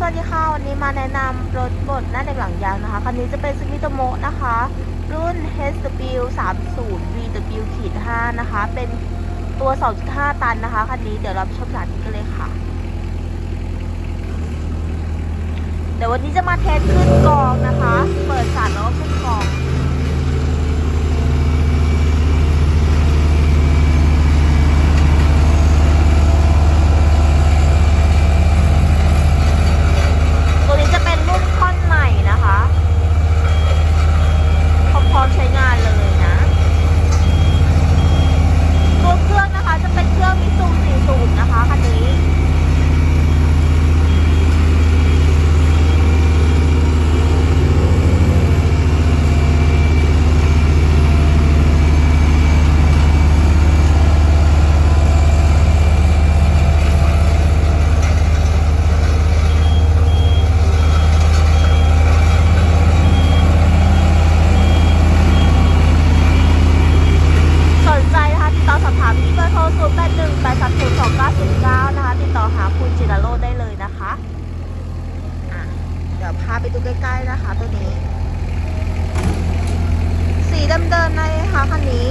สวัสดีค่ะ วันนี้มาแนะนำรถบดหน้าเด็กหลังยางนะคะ คันนี้จะเป็นซูมิโตโมนะคะ รุ่น HW 3 0 VW ขีด5นะคะ เป็นตัว 2.5 ตันนะคะ คันนี้เดี๋ยวเราชมสาธิตกันเลยค่ะ เดี๋ยววันนี้จะมาเทสขึ้นกองนะคะเปิดสารแล้วก็ขึ้นกอง ตัวนี้จะเป็นรุ่นค่อนใหม่นะคะพร้อมๆใช้งานเลยนะ ตัวเครื่องนะคะจะเป็นเครื่องมิซู40 นะคะคันนี้ สนใจนะคะติดต่อสอบถามที่เบอร์โทร 0 8 1 8 3 0 2 9 0 9 นะคะ ติดต่อหาคุณจิราโรจน์ได้เลยนะคะอะเดี๋ยวพาไปดูใกล้ๆนะคะตัวนี้ สีเดิมๆเลยนะคะคันนี้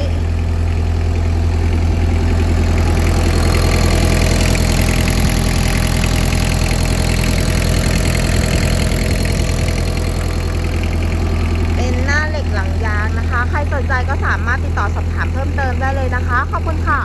เป็นหน้าเหล็กหลังยางนะคะใครสนใจก็สามารถติดต่อสอบถามเพิ่มเติมได้เลยนะคะ ขอบคุณค่ะ